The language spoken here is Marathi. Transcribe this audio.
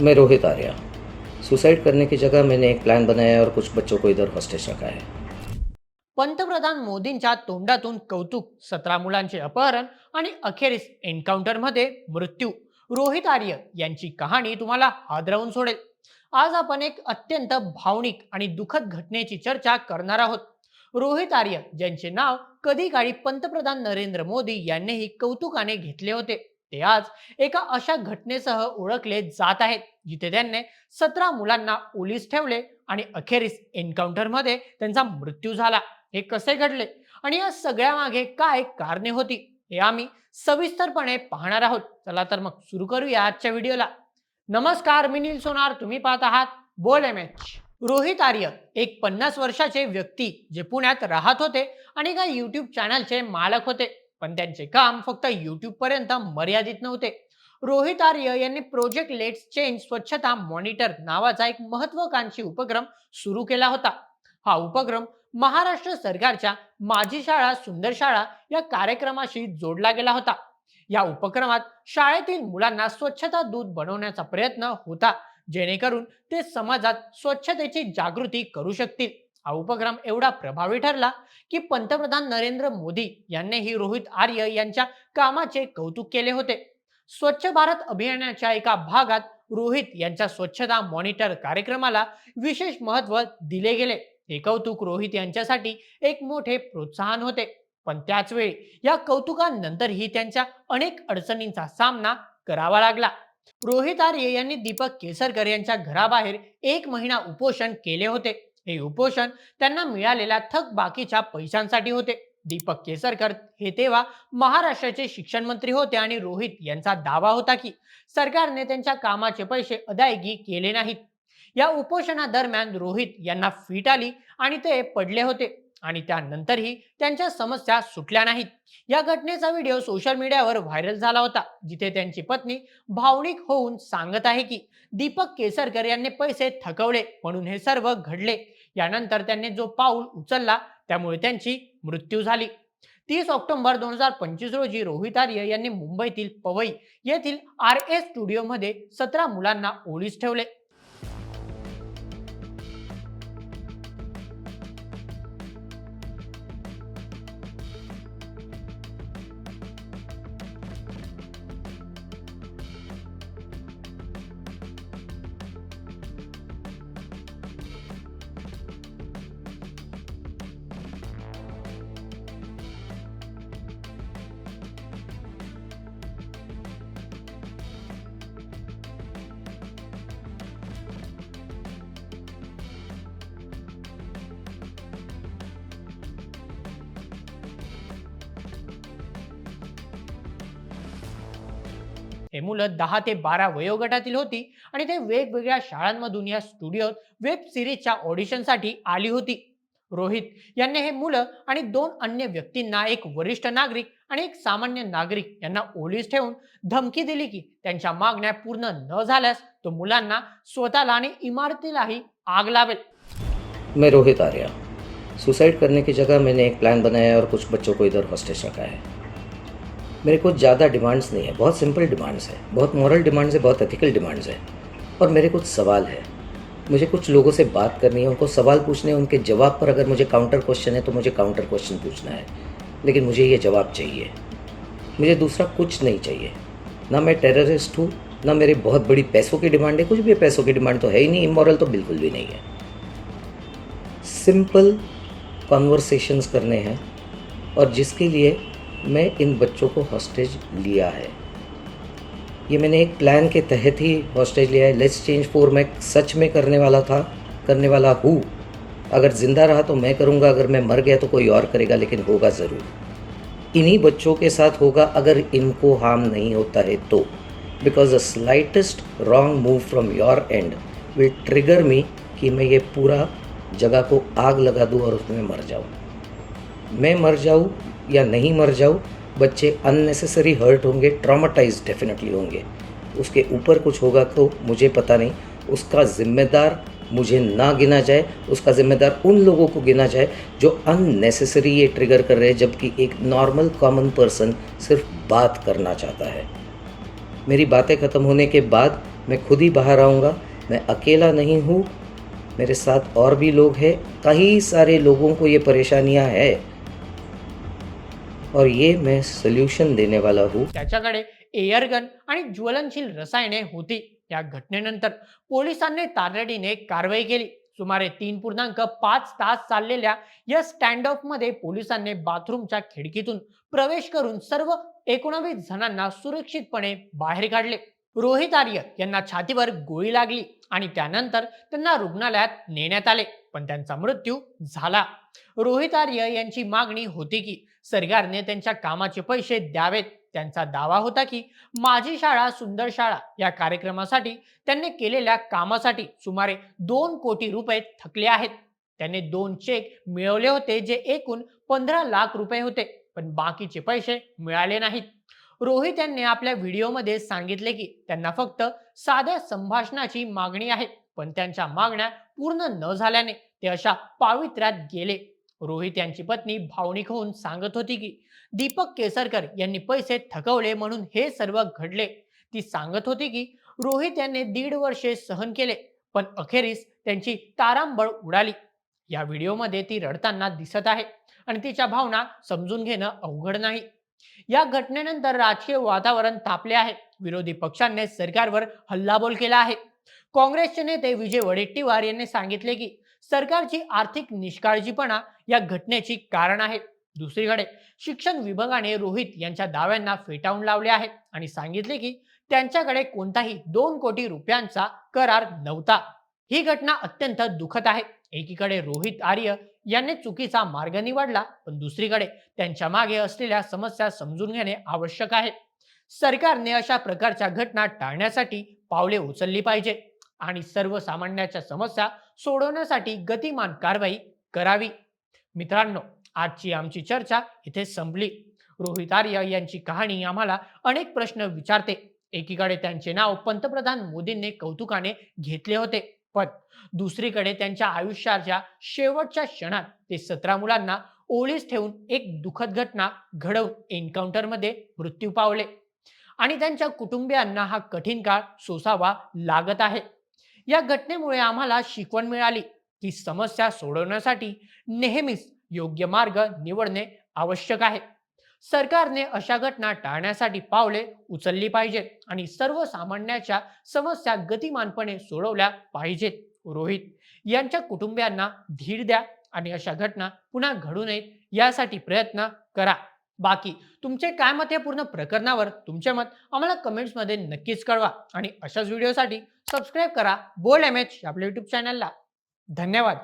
मैं रोहित आर्या। सुसाइड करने की जगह मैंने एक प्लान बनाया और कुछ बच्चों को इधर हॉस्टेज रखा है। पंतप्रधान मोदींच्या तोंडातून कौतुक सतरा मुलांचे अपहरण आणि अखेरीस एन्काउंटरमध्ये मृत्यू. रोहित आर्य यांची कहाणी तुम्हाला हादरवून सोडेल. आज आपण एक अत्यंत भावनिक आणि दुःखद घटनेची चर्चा करणार आहोत. रोहित आर्य ज्यांचे नाव कधी काळी पंतप्रधान नरेंद्र मोदी यांनीही कौतुकाने घेतले होते. ते आज एका अशा घटनेसह ओळखले जात आहेत जिथे त्यांनी सतरा मुलांना ओलीस ठेवले आणि अखेरीस एन्काउंटरमध्ये त्यांचा मृत्यू झाला. हे कसे घडले आणि या सगळ्या मागे काय कारणे होती हे आम्ही सविस्तरपणे पाहणार आहोत. चला तर मग सुरू करूया आजच्या व्हिडिओला. नमस्कार मी नील सोनार. तुम्ही पाहत आहात बोल एम एच रोहित आर्य एक पन्नास वर्षाचे व्यक्ती जे पुण्यात राहत होते आणि एका युट्यूब चॅनलचे मालक होते. पण त्यांचे काम फक्त युट्यूब पर्यंत मर्यादित नव्हते. रोहित आर्य यांनी प्रोजेक्ट लेट्स चेंज स्वच्छता मॉनिटर नावाचा एक महत्वाकांक्षी उपक्रम सुरू केला होता. हा उपक्रम महाराष्ट्र सरकारच्या माझी शाळा सुंदर शाळा या कार्यक्रमाशी जोडला गेला होता. या उपक्रमात शाळेतील मुलांना स्वच्छता दूत बनवण्याचा प्रयत्न होता जेणेकरून ते समाजात स्वच्छतेची जागृती करू शकतील. हा उपक्रम एवढा प्रभावी ठरला की पंतप्रधान नरेंद्र मोदी यांनीही रोहित आर्य यांच्या कामाचे कौतुक केले होते. स्वच्छ भारत अभियानाच्या एका भागात रोहित यांच्या स्वच्छता मॉनिटर कार्यक्रमाला विशेष महत्त्व दिले गेले. हे कौतुक रोहित यांच्यासाठी एक मोठे प्रोत्साहन होते. पण त्याच वेळी या कौतुकानंतरही त्यांच्या अनेक अडचणींचा सामना करावा लागला. रोहित आर्य यांनी दीपक केसरकर यांच्या घराबाहेर एक महिना उपोषण केले होते. हे उपोषण त्यांना मिळालेल्या थक बाकीच्या पैशांसाठी होते. दीपक केसरकर हे तेव्हा महाराष्ट्राचे शिक्षण मंत्री होते आणि रोहित यांचा दावा होता की सरकारने त्यांच्या कामाचे पैसे अदायगी केले नाहीत. या उपोषणादरम्यान रोहित यांना फीट आली आणि ते पडले होते आणि त्यानंतरही त्यांच्या समस्या सुटल्या नाहीत. या घटनेचा व्हिडिओ सोशल मीडियावर व्हायरल झाला होता जिथे त्यांची पत्नी भावनिक होऊन सांगत आहे की दीपक केसरकर यांनी पैसे थकवले म्हणून हे सर्व घडले. यानंतर त्यांनी जो पाऊल उचलला त्यामुळे त्यांची मृत्यू झाली. तीस ऑक्टोबर दोन हजार पंचवीस रोजी रोहित आर्य यांनी मुंबईतील पवई येथील आर एस स्टुडिओमध्ये सतरा मुलांना ओळीस ठेवले. हे मुलं दहा ते बारा वयोगटातील होती आणि ते वेगवेगळ्या शाळांमधून या स्टुडिओत वेब सिरीजच्या ऑडिशनसाठी आली होती. रोहित यांनी हे मुलं आणि दोन अन्य व्यक्तींना एक वरिष्ठ नागरिक आणि एक सामान्य नागरिक यांना ओलीस ठेवून धमकी दिली की त्यांच्या मागण्या पूर्ण न झाल्यास तो मुलांना स्वतःला आणि इमारतीलाही आग लावेल मैं रोहित आर्या. सुसाइड करने की जगह मैंने एक प्लान बनाया है और कुछ बच्चों को इधर हॉस्टेज रखा है। मेरे को ज़्यादा डिमांड्स नहीं है। बहुत सिंपल डिमांड्स है। बहुत मॉरल डिमांड्स है, बहुत एथिकल डिमांड्स है। और मेरे कुछ सवाल है। मुझे कुछ लोगों से बात करनी है, उनको सवाल पूछने उनके जवाब पर अगर मुझे काउंटर क्वेश्चन है तो मुझे काउंटर क्वेश्चन पूछना है। लेकिन मुझे ये जवाब चाहिए। मुझे दूसरा कुछ नहीं चाहिए। ना मैं टेररिस्ट हूँ, ना मेरी बहुत बड़ी पैसों की डिमांड है। कुछ भी पैसों की डिमांड तो है ही नहीं इमोरल तो बिल्कुल भी नहीं है। सिंपल कॉन्वर्सेशंस करने हैं। और जिसके लिए मैं इन बच्चों को हॉस्टेज लिया है। ये मैंने एक प्लान के तहत ही हॉस्टेज लिया है। लेट्स चेंज फोर मैं सच में करने वाला था, करने वाला हूँ। अगर ज़िंदा रहा तो मैं करूँगा, अगर मैं मर गया तो कोई और करेगा, लेकिन होगा ज़रूर। इन्हीं बच्चों के साथ होगा, अगर इनको हार्म नहीं होता है तो। Because the slightest wrong move from your end will trigger me कि मैं ये पूरा जगह को आग लगा दूँ और उसमें मर जाऊँ। मैं मर जाऊँ या नहीं मर जाऊँ, बच्चे अननेसेसरी हर्ट होंगे ट्रामाटाइज डेफिनेटली होंगे। उसके ऊपर कुछ होगा तो मुझे पता नहीं। उसका ज़िम्मेदार मुझे ना गिना जाए, उसका ज़िम्मेदार उन लोगों को गिना जाए जो अननेसेसरी ये ट्रिगर कर रहे हैं, जबकि एक नॉर्मल कॉमन पर्सन सिर्फ़ बात करना चाहता है। मेरी बातें ख़त्म होने के बाद मैं खुद ही बाहर आऊँगा। मैं अकेला नहीं हूँ। मेरे साथ और भी लोग हैं। कई सारे लोगों को ये परेशानियाँ है। और ये मैं सोल्यूशन देने वाला हूँ। त्याच्याकडे एअरगन आणि ज्वलनशील रसायने होती. या घटनेनंतर पोलिसांनी तातडीने कारवाई केली. सुमारे तीन पूर्णांक पाच तास चाललेल्या या स्टँड ऑफमध्ये पोलिसांनी बाथरूमच्या खिडकीतून प्रवेश करून सर्व एकोणावीस जणांना सुरक्षितपणे बाहेर काढले. रोहित आर्य यांना छातीवर गोळी लागली आणि त्यानंतर त्यांना रुग्णालयात नेण्यात आले. पण त्यांचा मृत्यू झाला. रोहित आर्य यांची मागणी होती की सरकारने त्यांच्या कामाचे पैसे द्यावेत. त्यांचा दावा होता की माझी शाळा सुंदर शाळा या कार्यक्रमासाठी त्यांनी केलेल्या कामासाठी सुमारे दोन कोटी रुपये थकले आहेत. त्यांनी दोन चेक मिळवले होते जे एकूण पंधरा लाख रुपये होते पण बाकीचे पैसे मिळाले नाहीत. रोहित यांनी आपल्या व्हिडिओमध्ये सांगितले की त्यांना फक्त साध्या संभाषणाची मागणी आहे. पण त्यांच्या मागण्या पूर्ण न झाल्याने ते अशा पावित्र्यात गेले. रोहित यांची पत्नी भावनिक होऊन सांगत होती की दीपक केसरकर यांनी पैसे थकवले म्हणून हे सर्व घडले. ती सांगत होती की रोहित यांनी दीड वर्षे सहन केले पण अखेरीस त्यांची तारांबळ उडाली. या व्हिडिओमध्ये ती रडताना दिसत आहे आणि तिच्या भावना समजून घेणं अवघड नाही. या घटनेनंतर राजकीय वातावरण तापले आहे. विरोधी पक्षांनी सरकारवर हल्लाबोल केला आहे. काँग्रेसचे नेते विजय वडेट्टीवार यांनी सांगितले की सरकारची आर्थिक निष्काळजीपणा या घटनेची कारण आहे. दुसरीकडे शिक्षण विभागाने रोहित यांच्या दाव्यांना फेटाळून लावले आहे आणि सांगितले की त्यांच्याकडे कोणताही दोन कोटी रुपयांचा करार नव्हता. ही घटना अत्यंत दुखद आहे. एकीकडे रोहित आर्य यांनी चुकीचा मार्ग निवडला पण दुसरीकडे त्यांच्या मागे असलेल्या समस्या समजून घेणे आवश्यक आहे. सरकारने अशा प्रकारच्या घटना टाळण्यासाठी पावले उचलली पाहिजे. आणि सर्वसामान्याच्या समस्या सोडवण्यासाठी गतिमान कारवाई करावी. मित्रांनो आजची आमची चर्चा इथे संपली. रोहित आर्य यांची कहाणी आम्हाला अनेक प्रश्न विचारते. एकीकडे त्यांचे नाव पंतप्रधान मोदींनी कौतुकाने घेतले होते पण दुसरीकडे त्यांच्या आयुष्याच्या शेवटच्या क्षणात ते सतरा मुलांना ओळीस ठेवून एक दुःखद घटना घडवून एन्काउंटरमध्ये मृत्यू पावले. आणि त्यांच्या कुटुंबियांना हा कठीण काळ सोसावा लागत आहे. या घटनेमुळे आम्हाला शिकवण मिळाली की समस्या सोडवण्यासाठी नेहमीच योग्य मार्ग निवडणे आवश्यक आहे. सरकारने अशा घटना टाळण्यासाठी पावले उचलली पाहिजेत आणि सर्वसामान्याच्या समस्या गतिमानपणे सोडवल्या पाहिजेत. रोहित यांच्या कुटुंबियांना धीर द्या आणि अशा घटना पुन्हा घडू नयेत यासाठी प्रयत्न करा. बाकी तुमचे काय मत या पूर्ण प्रकरणावर तुमचे मत आम्हाला कमेंट्समध्ये नक्कीच कळवा आणि अशाच व्हिडिओसाठी सबस्क्राईब करा. बोल एम एच आपल्या युट्यूब चॅनलला धन्यवाद.